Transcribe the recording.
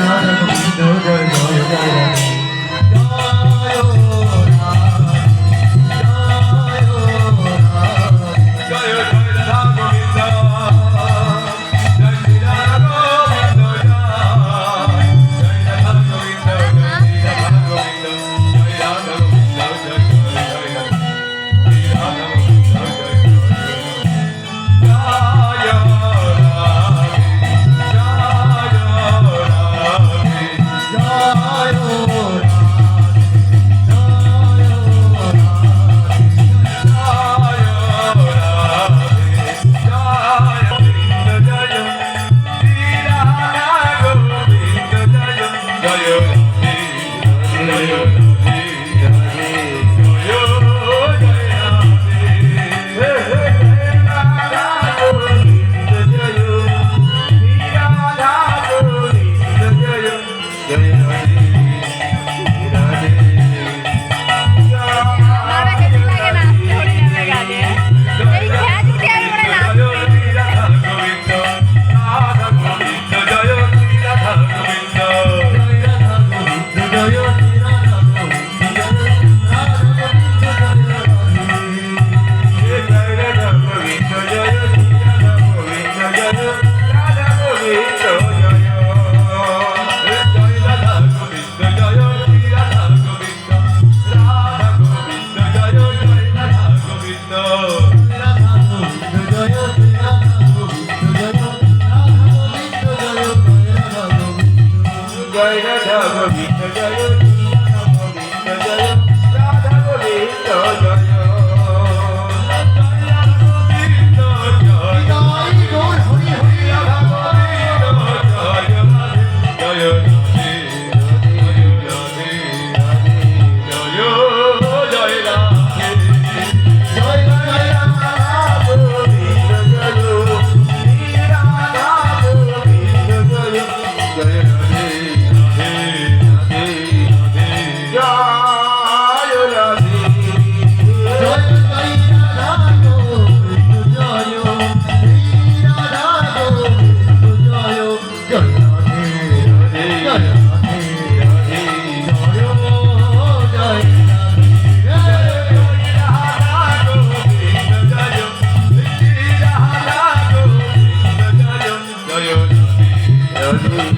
I don't gonna I am. good, Govinda Joy Krishna Govinda Joy Radha Govinda Joy. Thank you.